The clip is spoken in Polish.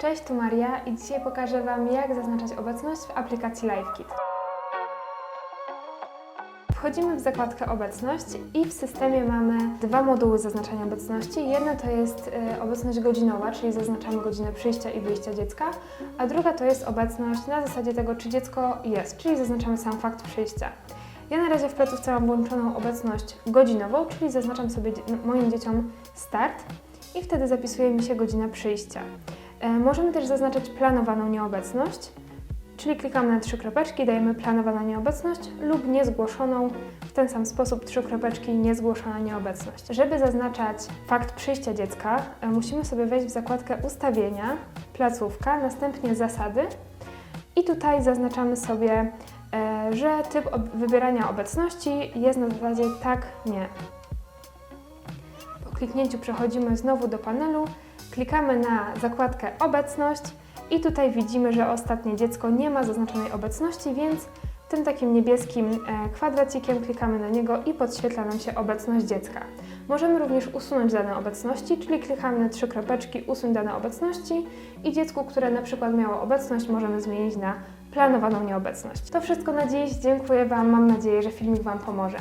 Cześć, tu Maria i dzisiaj pokażę Wam, jak zaznaczać obecność w aplikacji LiveKit. Wchodzimy w zakładkę Obecność i w systemie mamy dwa moduły zaznaczania obecności. Jedna to jest e, obecność godzinowa, czyli zaznaczamy godzinę przyjścia i wyjścia dziecka, a druga to jest obecność na zasadzie tego, czy dziecko jest, czyli zaznaczamy sam fakt przyjścia. Ja na razie w placówce mam włączoną obecność godzinową, czyli zaznaczam sobie moim dzieciom start i wtedy zapisuje mi się godzina przyjścia. E, Możemy też zaznaczać planowaną nieobecność, czyli klikamy na trzy kropeczki, dajemy planowana nieobecność lub niezgłoszoną. W ten sam sposób trzy kropeczki niezgłoszona nieobecność. Żeby zaznaczać fakt przyjścia dziecka, e, musimy sobie wejść w zakładkę ustawienia, placówka, następnie zasady i tutaj zaznaczamy sobie, e, że typ wybierania obecności jest na zasadzie tak, nie. Po kliknięciu przechodzimy znowu do panelu, klikamy na zakładkę obecność i tutaj widzimy, że ostatnie dziecko nie ma zaznaczonej obecności, więc tym takim niebieskim e, kwadracikiem klikamy na niego i podświetla nam się obecność dziecka. Możemy również usunąć dane obecności, czyli klikamy na trzy kropeczki usuń dane obecności i dziecku, które na przykład miało obecność, możemy zmienić na planowaną nieobecność. To wszystko na dziś. Dziękuję Wam. Mam nadzieję, że filmik Wam pomoże.